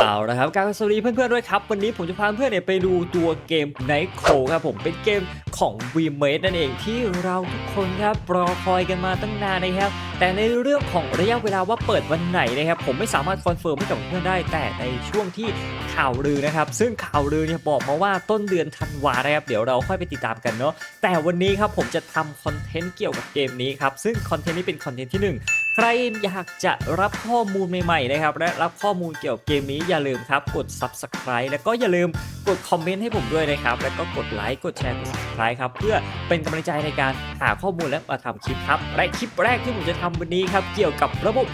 เอาละครับการสวัสดีเพื่อนๆด้วยครับ วันนี้ผมจะพาเพื่อนเนี่ยไปดูตัวเกม Night c o ครับผมเป็นเกมของ v m a d e นั่นเองที่เราทุกคนครับรอคอยกันมาตั้งนานนะครับ แต่ในเรื่องของระยะเวลาว่าเปิดวันไหนนะครับ ผมไม่สามารถคอนเฟิร์มให้กับเพื่อนได้ แต่ในช่วงที่ข่าวลือนะครับ ซึ่งข่าวลือเนี่ยบอกมาว่าต้นเดือนธันวานะครับเดี๋ยวเราค่อยไปติดตามกันเนาะแต่วันนี้ครับผมจะทำคอนเทนต์เกี่ยวกับเกมนี้ครับซึ่งคอนเทนต์นี้เป็นคอนเทนต์ที่หนึ่ง ใครอยากจะรับข้อมูลใหม่ๆนะครับและรับข้อมูลเกี่ยวกับเกมนี้อย่าลืมครับกด subscribe แล้วก็อย่าลืมกดคอมเมนต์ให้ผมด้วยนะครับ แล้วก็กดไลค์กดแชร์กด subscribe ครับเพื่อเป็นกำลังใจในการหาข้อมูลและมาทำคลิปครับและคลิปแรกที่ผมจะทำวันนี้ครับเกี่ยวกับระบบ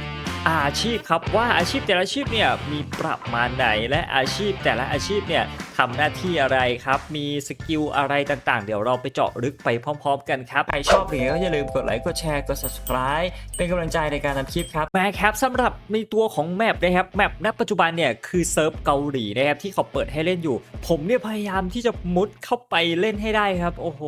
อาชีพครับว่าอาชีพแต่ละอาชีพเนี่ยมีประมาณไหนและอาชีพแต่ละอาชีพเนี่ย ทำหน้าที่อะไรครับ มีสกิลอะไรต่างๆ เดี๋ยวเราไปเจาะลึกไปพร้อม ๆ กันครับ ใครชอบอย่างไรก็อย่าลืมกดไลค์ กดแชร์ กด subscribe เป็นกำลังใจในการทำคลิปครับแม่ครับสำหรับในตัวของแมปนะครับ แมปณปัจจุบันเนี่ยคือเซิร์ฟเกาหลีนะครับที่เขาเปิดให้เล่นอยู่ ผมเนี่ยพยายามที่จะมุดเข้าไปเล่นให้ได้ครับ โอ้โห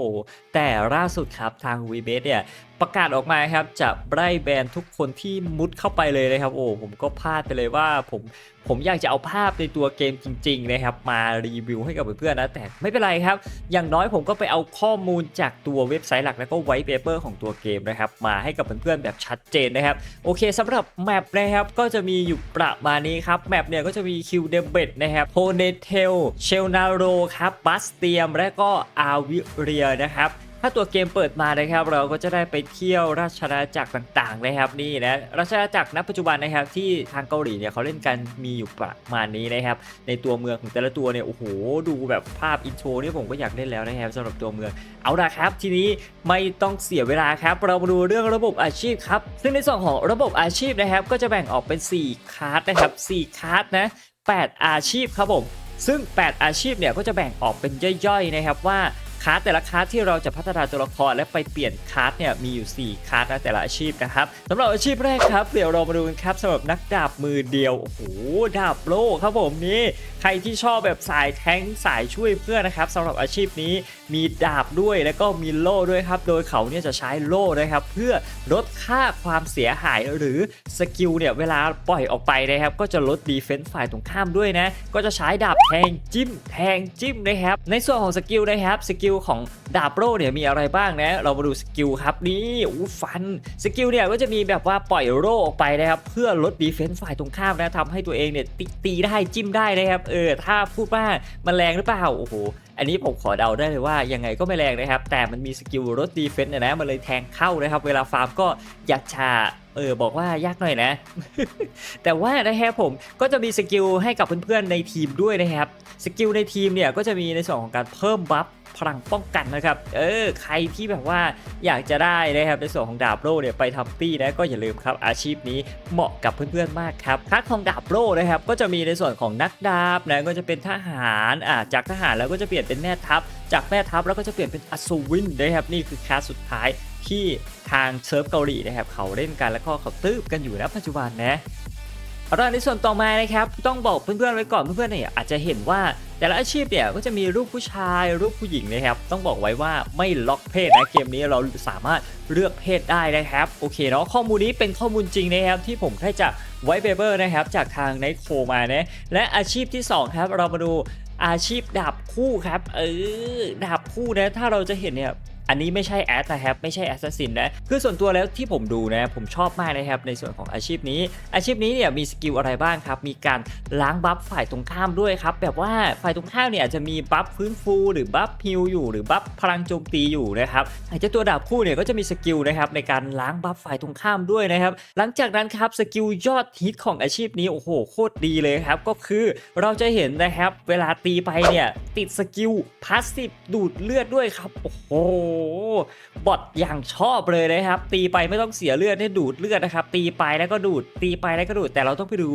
แต่ล่าสุดครับทางวีเบสเนี่ย ประกาศออกมาครับจะไล่แบนทุกคนที่มุดเข้าไปเลยนะครับ โอ้ผมก็พลาดไปเลยว่าผมผมอยากจะเอาภาพในตัวเกมจริง ๆ นะครับ มารีวิวให้กับเพื่อนๆนะ แต่ไม่เป็นไรครับ อย่างน้อยผมก็ไปเอาข้อมูลจากตัวเว็บไซต์หลักแล้วก็ไวท์เปเปอร์ของตัวเกมนะครับ มาให้กับเพื่อนๆแบบชัดเจนนะครับ โอเคสำหรับแมปนะครับก็จะมีอยู่ประมาณนี้ครับแมปเนี่ยก็จะมีคิวเดเบตนะครับโพเนเทลเชลนาโรครับบัสเตียมและก็อาวิเรียนะครับ ถ้าตัวเกมเปิดมานะครับ เราก็จะได้ไปเที่ยวราชอาณาจักรต่างๆนะครับนี่นะราชอาณาจักรณปัจจุบันนะครับ ที่ทางเกาหลีเนี่ยเขาเล่นกันมีอยู่ประมาณนี้นะครับ ในตัวเมืองของแต่ละตัวเนี่ยโอ้โหดูแบบภาพอินโทรนี่ผมก็อยากเล่นแล้วนะครับสำหรับตัวเมืองเอาละครับ ทีนี้ไม่ต้องเสียเวลาครับ เรามาดูเรื่องระบบอาชีพครับซึ่งในส่วนของระบบอาชีพนะครับ ก็จะแบ่งออกเป็น 4คลาสนะครับ4คลาสนะ8อาชีพครับผมซึ่ง 8 อาชีพเนี่ยก็จะแบ่งออกเป็นย่อยๆนะครับว่า คลาสแต่ละคลาสที่เราจะพัฒนาตัวละครและไปเปลี่ยนคลาสเนี่ยมีอยู่ 4คลาสนะแต่ละอาชีพนะครับสำหรับอาชีพแรกครับเดี๋ยวเรามาดูกันครับสำหรับนักดาบมือเดียวโอ้โหดาบโล่ครับผมนี่ใครที่ชอบแบบสายแทงสายช่วยเพื่อนนะครับสำหรับอาชีพนี้มีดาบด้วยแล้วก็มีโล่ด้วยครับโดยเขาเนี่ยจะใช้โล่นะครับเพื่อลดค่าความเสียหายหรือสกิลเนี่ยเวลาปล่อยออกไปนะครับก็จะลดดีเฟนส์ฝ่ายตรงข้ามด้วยนะก็จะใช้ดาบแทงจิ้มแทงจิ้มนะครับในส่วนของสกิลนะครับสกิลลของดาบโล่เนี่ยมีอะไรบ้างนะ เรามาดูสกิลครับนี่อู้ฟันสกิลเนี่ยก็จะมีแบบว่าปล่อยโล่ออกไปนะครับเพื่อลดดีเฟนส์ฝ่ายตรงข้ามนะทำให้ตัวเองเนี่ยตีตีได้จิ้มได้นะครับเออถ้าพูดว่ามันแรงหรือเปล่าโอ้โหอันนี้ผมขอเดาได้เลยว่ายังไงก็ไม่แรงนะครับ แต่มันมีสกิลลดดีเฟนต์เนี่ยนะมันเลยแทงเข้านะครับ เวลาฟาร์มก็ยากชา เออบอกว่ายากหน่อยนะ แต่ว่านะครับผมก็จะมีสกิลให้กับเพื่อนๆในทีมด้วยนะครับสกิลในทีมเนี่ยก็จะมีในส่วนของการเพิ่มบัฟพลังป้องกันนะครับ เออ ใครที่แบบว่าอยากจะได้นะครับในส่วนของดาบโล่เนี่ยไปทำตี้นะก็อย่าลืมครับอาชีพนี้เหมาะกับเพื่อนๆมากครับคัดของดาบโล่นะครับก็จะมีในส่วนของนักดาบนะก็จะเป็นทหารอ่าจากทหารแล้วก็จะเปลี่ยนเป็นแม่ทัพ จากแม่ทัพแล้วก็จะเปลี่ยนเป็นอัศวินนะครับนี่คือคลาสสุดท้าย ที่ทางเซิร์ฟเกาหลีนะครับเขาเล่นกันแล้วก็เขาตื้บกันอยู่นะปัจจุบันนะเอาล่ะในส่วนต่อมานะครับต้องบอกเพื่อนๆไว้ก่อนเพื่อนๆเนี่ยอาจจะเห็นว่าแต่ละอาชีพเนี่ยก็จะมีรูปผู้ชายรูปผู้หญิงนะครับ ต้องบอกไว้ว่าไม่ล็อกเพศนะเกมนี้เราสามารถเลือกเพศได้นะครับโอเคเนาะข้อมูลนี้เป็นข้อมูลจริงนะครับที่ผมได้จากไวเปเปอร์นะครับจากทางไนโคมานะและอาชีพที่สองครับ เรามาดูอาชีพดาบคู่ครับเออดาบคู่นะถ้าเราจะเห็นเนี่ย อันนี้ไม่ใช่แอดนะครับไม่ใช่แอสซัสซินนะคือส่วนตัวแล้วที่ผมดูนะผมชอบมากนะครับในส่วนของอาชีพนี้ อาชีพนี้เนี่ยมีสกิลอะไรบ้างครับมีการล้างบัฟฝ่ายตรงข้ามด้วยครับแบบว่าฝ่ายตรงข้ามเนี่ยอาจจะมีบัฟฟื้นฟู หรือบัฟฮิลอยู่ หรือบัฟพลังโจมตีอยู่นะครับไอ้เจ้าตัวดาบคู่เนี่ยก็จะมีสกิลนะครับในการล้างบัฟฝ่ายตรงข้ามด้วยนะครับหลังจากนั้นครับสกิลยอดฮิตของอาชีพนี้โอ้โหโคตรดีเลยครับก็คือเราจะเห็นนะครับเวลาตีไปเนี่ยติดสกิลพาสซีฟดูดเลือดด้วยครับโอ้โหบอทอย่างชอบเลยนะครับ ตีไปไม่ต้องเสียเลือดให้ดูดเลือดนะครับ ตีไปแล้วก็ดูด ตีไปแล้วก็ดูด แต่เราต้องไปดู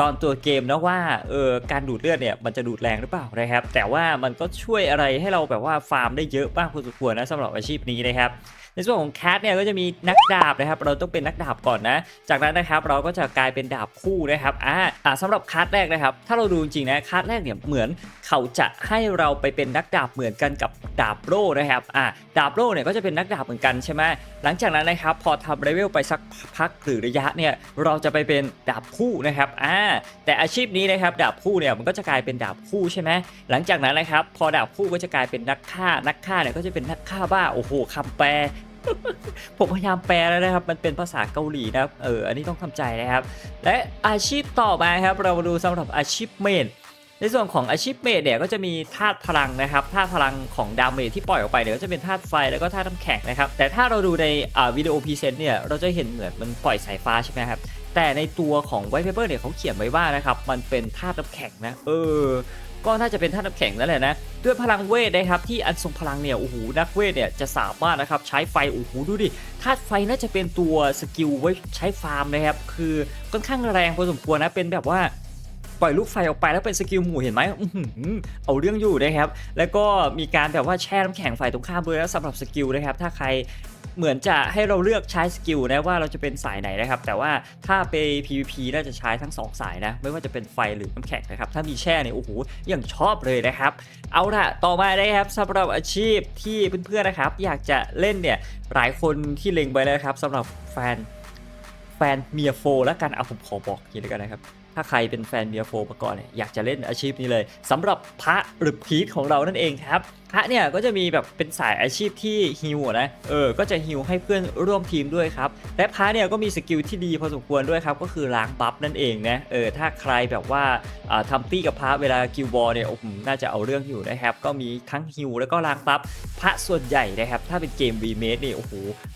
ตอนตัวเกมนะว่าเออการดูดเลือดเนี่ยมันจะดูดแรงหรือเปล่านะครับ แต่ว่ามันก็ช่วยอะไรให้เราแบบว่าฟาร์มได้เยอะบ้างพอสมควรนะสำหรับอาชีพนี้นะครับ ในส่วนของแคทเนี่ยก็จะมีนักดาบนะครับ เราต้องเป็นนักดาบก่อนนะ จากนั้นนะครับเราก็จะกลายเป็นดาบคู่นะครับอ่าสำหรับคัสแรกนะครับ ถ้าเราดูจริงนะคัสแรกเนี่ยเหมือนเขาจะให้เราไปเป็นนักดาบเหมือนกันกับดาบโล่นะครับอ่าดาบโล่เนี่ยก็จะเป็นนักดาบเหมือนกันใช่ไหมหลังจากนั้นนะครับพอทำเลเวลไปสักพักหรือระยะเนี่ยเราจะไปเป็นดาบคู่นะครับอ่าแต่อาชีพนี้นะครับดาบคู่เนี่ยมันก็จะกลายเป็นดาบคู่ใช่ไหมหลังจากนั้นนะครับพอดาบคู่ก็จะกลายเป็นนักฆ่านักฆ่าเนี่ยก็จะเป็นนักฆ่าบ้าโอ้โหคำแปล ผมพยายามแปลแล้วนะครับ มันเป็นภาษาเกาหลีนะครับ เออ อันนี้ต้องทำใจนะครับ และอาชีพต่อมาครับ เรามาดูสำหรับอาชีพเมนในส่วนของอาชีพเมดเนี่ยก็จะมีธาตุพลังนะครับธาตุพลังของดาเมจที่ปล่อยออกไปเนี่ยก็จะเป็นธาตุไฟแล้วก็ธาตุน้ำแข็งนะครับ แต่ถ้าเราดูในวิดีโอพรีเซนต์เนี่ยเราจะเห็นเหมือนมันปล่อยสายฟ้าใช่ไหมครับ แต่ในตัวของไวท์เพเปอร์เนี่ยเขาเขียนไว้ว่านะครับ มันเป็นธาตุน้ำแข็งนะ เออ ก็น่าจะเป็นธาน้ำแข็งนั่นแหละนะด้วยพลังเวทนะครับที่อันทรงพลังเนี่ยโอ้โหนักเวทเนี่ยจะสามารถนะครับใช้ไฟโอ้โหดูดิธาตุไฟน่าจะเป็นตัวสกิลไว้ใช้ฟาร์มนะครับคือค่อนข้างแรงพอสมควรนะเป็นแบบว่าปล่อยลูกไฟออกไปแล้วเป็นสกิลหมู่เห็นไหมเอาเรื่องอยู่นะครับ แล้วก็มีการแบบว่าแช่น้ำแข็งฝ่ายตรงข้ามด้วยแล้วสำหรับสกิลนะครับ ถ้าใคร เหมือนจะให้เราเลือกใช้สกิลนะว่าเราจะเป็นสายไหนนะครับ แต่ว่าถ้าไป PVP น่าจะใช้ทั้งสองสายนะ ไม่ว่าจะเป็นไฟหรือน้ำแข็งนะครับ ถ้ามีแช่เนี่ยโอ้โหอย่างชอบเลยนะครับ เอาละต่อมานะครับสำหรับอาชีพที่เพื่อนๆนะครับ อยากจะเล่นเนี่ยหลายคนที่เล็งไปแล้วครับสำหรับแฟนแฟนเมียโฟแล้วกันเอาผมขอบอกทีแล้วกันนะครับถ้าใครเป็นแฟนเมียโฟมาก่อนเนี่ยอยากจะเล่นอาชีพนี้เลยสำหรับพระหรือพีทของเรานั่นเองครับพระเนี่ยก็จะมีแบบเป็นสายอาชีพที่ฮิวนะ เออ ก็จะฮิวให้เพื่อนร่วมทีมด้วยครับ และพระเนี่ยก็มีสกิลที่ดีพอสมควรด้วยครับ ก็คือล้างบัฟนั่นเองนะ เออ ถ้าใครแบบว่าอ่าทำตี้กับพระเวลากิลบอลเนี่ยโอ้โหน่าจะเอาเรื่องอยู่นะครับ ก็มีทั้งฮิวแล้วก็ล้างบัฟ พระส่วนใหญ่นะครับ ถ้าเป็นเกมวีเมดนี่ยโอ้โห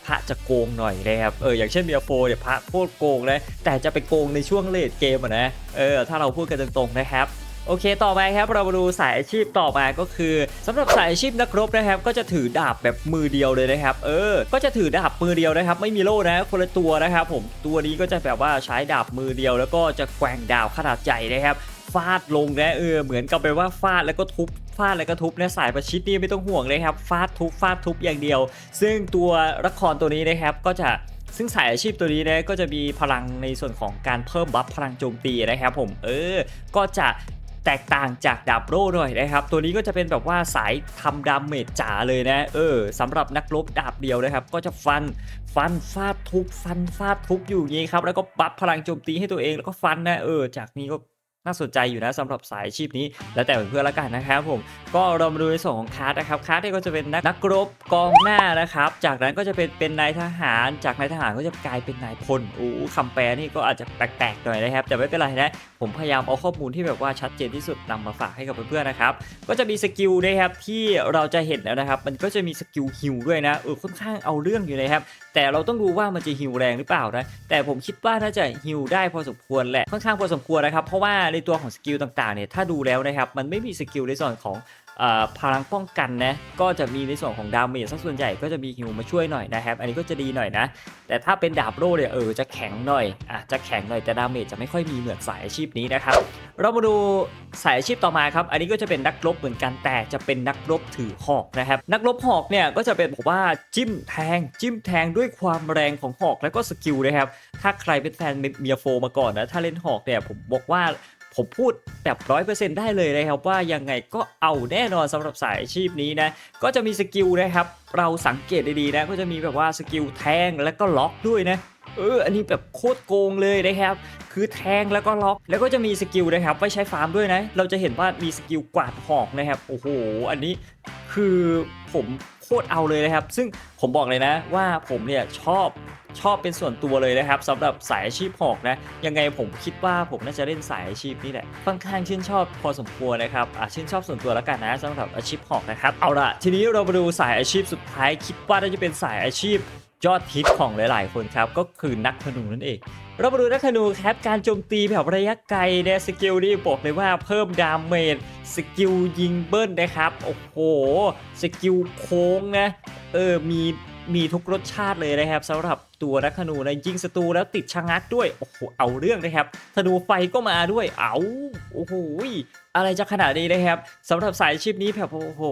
พระจะโกงหน่อยนะครับ เออ อย่างเช่นเมียโฟเนี่ยพระโคตรโกงนะแต่จะไปโกงในช่วงเลดเกมอะนะ เออ ถ้าเราพูดกันตรงๆนะครับ โอเค ต่อไปครับเรามาดูสายอาชีพต่อมาก็คือสำหรับสายอาชีพนักรบนะครับ ก็จะถือดาบแบบมือเดียวเลยนะครับ เออ ก็จะถือดาบมือเดียวนะครับ ไม่มีโล่นะคนละตัวนะครับ ผมตัวนี้ก็จะแบบว่าใช้ดาบมือเดียว แล้วก็จะแกว่งดาบขนาดใหญ่นะครับฟาดลงนะเออเหมือนกับไปว่าฟาดแล้วก็ทุบฟาดแล้วก็ทุบนะสายประชิดนี่ไม่ต้องห่วงเลยครับฟาดทุบฟาดทุบอย่างเดียว ซึ่งตัวละครตัวนี้นะครับก็จะซึ่งสายอาชีพตัวนี้นะก็จะมีพลังในส่วนของการเพิ่มบัฟพลังโจมตีนะครับผมเออ ก็จะ แตกต่างจากดาบโร่หน่อยนะครับ ตัวนี้ก็จะเป็นแบบว่าสายทำดาเมจจ๋าเลยนะ เออสำหรับนักรบดาบเดียวนะครับ ก็จะฟันฟันฟาดทุบฟันฟาดทุบอยู่อย่างนี้ครับ แล้วก็บัฟพลังโจมตีให้ตัวเองแล้วก็ฟันนะ เออ จากนี้ก็ น่าสนใจอยู่นะสำหรับสายอาชีพนี้ แล้วแต่เพื่อนๆละกันนะครับผมก็เรามาดูในส่วนของคาร์ดนะครับคาร์ดที่ก็จะเป็นนักนักรบกองหน้านะครับ จากนั้นก็จะเป็นเป็นนายทหาร จากนายทหารก็จะกลายเป็นนายพลโอ้คำแปลนี่ก็อาจจะแปลกๆหน่อยนะครับ แต่ไม่เป็นไรนะผมพยายามเอาข้อมูลที่แบบว่าชัดเจนที่สุดนำมาฝากให้กับเพื่อนๆนะครับก็จะมีสกิลนะครับที่เราจะเห็นแล้วนะครับ มันก็จะมีสกิลฮิลด้วยนะเออค่อนข้างเอาเรื่องอยู่นะครับแต่เราต้องดูว่ามันจะฮิลแรงหรือเปล่านะแต่ผมคิดว่าน่าจะฮิลได้พอสมควรแหละค่อนข้างพอสมควรนะครับเพราะว่าในตัวของสกิลต่างๆเนี่ยถ้าดูแล้วนะครับมันไม่มีสกิลในส่วนของอพลังป้องกันนะก็จะมีในส่วนของดาเมจซะส่วนใหญ่ก็จะมีฮิลมาช่วยหน่อยนะครับ อันนี้ก็จะดีหน่อยนะ แต่ถ้าเป็นดาบโล่เนี่ยเออจะแข็งหน่อยอะจะแข็งหน่อยแต่ดาเมจจะไม่ค่อยมีเหมือนสายอาชีพนี้นะครับ เรามาดูสายอาชีพต่อมาครับ อันนี้ก็จะเป็นนักรบเหมือนกันแต่จะเป็นนักรบถือหอกนะครับ นักรบหอกเนี่ยก็จะเป็นบอกว่าจิ้มแทง จิ้มแทงด้วยความแรงของหอกแล้วก็สกิลนะครับถ้าใครเป็นแฟนเมียโฟมาก่อนนะถ้าเล่นหอกเนี่ยผมบอกว่า ผมพูดแบบร้อยเปอร์เซ็นต์ได้เลยนะครับว่ายังไงก็เอาแน่นอนสำหรับสายอาชีพนี้นะก็จะมีสกิลนะครับเราสังเกตดีๆนะก็จะมีแบบว่าสกิลแทงแล้วก็ล็อกด้วยนะเออ อันนี้แบบโคตรโกงเลยนะครับ คือแทงแล้วก็ล็อก แล้วก็จะมีสกิลนะครับไว้ใช้ฟาร์มด้วยนะ เราจะเห็นว่ามีสกิลกวาดหอกนะครับ โอ้โห อันนี้คือผมโคตรเอาเลยนะครับ ซึ่งผมบอกเลยนะว่าผมเนี่ยชอบ ชอบเป็นส่วนตัวเลยนะครับสำหรับสายอาชีพหอกนะยังไงผมคิดว่าผมน่าจะเล่นสายอาชีพนี่แหละค่อนข้างชื่นชอบพอสมควรนะครับอะชื่นชอบส่วนตัวแล้วกันนะสำหรับอาชีพหอกนะครับเอาล่ะทีนี้เรามาดูสายอาชีพสุดท้าย คิดว่าน่าจะเป็นสายอาชีพยอดฮิตของหลาย ๆ คนครับก็คือนักธนูนั่นเอง เรามาดูนักธนูครับการโจมตีแบบระยะไกลเนี่ยสกิลนี่บอกเลยว่าเพิ่มดาเมจสกิลยิงเบิ้ลนะครับ โอ้โห สกิลโค้งนะ เออมี มีทุกรสชาติเลยนะครับสำหรับตัวนักธนูนะยิงศัตรูแล้วติดชะงักด้วยโอ้โหเอาเรื่องนะครับธนูไฟก็มาด้วยเอาโอ้โหอะไรจะขนาดนี้นะครับสำหรับสายชีพนี้แบบโอ้โห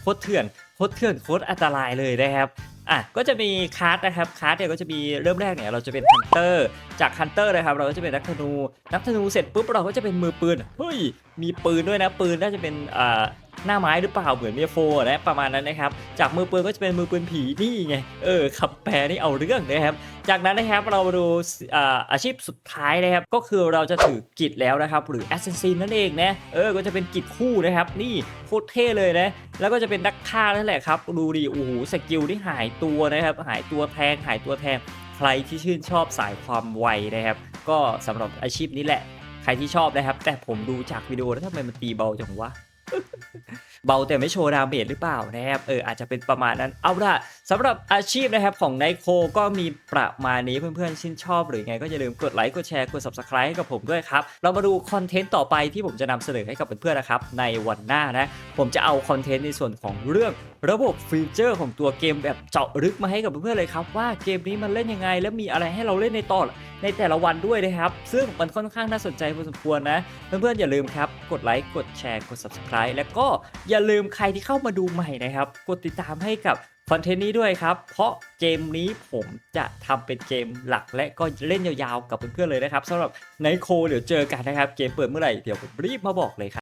โคตรเถื่อนโคตรเถื่อนโคตรอันตรายเลยนะครับอะก็จะมีคาร์ดนะครับคาร์ดเนี่ยก็จะมีเริ่มแรกเนี่ยเราจะเป็นฮันเตอร์จากฮันเตอร์นะครับเราก็จะเป็นนักธนู นักธนูเสร็จปุ๊บเราก็จะเป็นมือปืนเฮ้ยมีปืนด้วยนะปืนน่าจะเป็นอ่าหน้าไม้หรือเปล่าเหมือนเมียโฟนะประมาณนั้นนะครับ จากมือปืนก็จะเป็นมือปืนผีนี่ไงเออคำแปลนี่เอาเรื่องนะครับ จากนั้นนะครับเรามาดูอาอาชีพสุดท้ายนะครับ ก็คือเราจะถือกิจแล้วนะครับ หรือแอสซินซินนั่นเองนะเออก็จะเป็นกิจคู่นะครับ นี่โคตรเท่เลยนะแล้วก็จะเป็นนักฆ่านั่นแหละครับดูดิโอ้โหสกิลที่หายตัวนะครับ หายตัวแทงหายตัวแทงใครที่ชื่นชอบสายความไวนะครับ ก็สำหรับอาชีพนี้แหละ ใครที่ชอบนะครับ แต่ผมดูจากวิดีโอแล้วทำไมมันตีเบาจังวะเบาแต่ไม่โชว์ดาเมจหรือเปล่านะครับเอออาจจะเป็นประมาณนั้นเอาล่ะสำหรับอาชีพนะครับของไนโคก็มีประมาณนี้เพื่อนๆชื่นชอบหรือไงก็อย่าลืมกดไลค์กดแชร์กด subscribe ให้กับผมด้วยครับ เรามาดูคอนเทนต์ต่อไปที่ผมจะนำเสนอให้กับเพื่อนๆนะครับในวันหน้านะ ผมจะเอาคอนเทนต์ในส่วนของเรื่อง ระบบฟีเจอร์ของตัวเกมแบบเจาะลึกมาให้กับเพื่อนๆเลยครับว่าเกมนี้มันเล่นยังไง และมีอะไรให้เราเล่นในตอนในแต่ละวันด้วยนะครับ ซึ่งมันค่อนข้างน่าสนใจพอสมควรนะ เพื่อนๆอย่าลืมครับ กดไลค์กดแชร์กด subscribe แล้วก็อย่าลืมใครที่เข้ามาดูใหม่นะครับ กดติดตามให้กับคอนเทนต์นี้ด้วยครับ เพราะเกมนี้ผมจะทำเป็นเกมหลักและก็เล่นยาวๆกับเพื่อนๆเลยนะครับสำหรับไนโคเดี๋ยวเจอกันนะครับ เกมเปิดเมื่อไหร่เดี๋ยวผมรีบมาบอกเลยครับ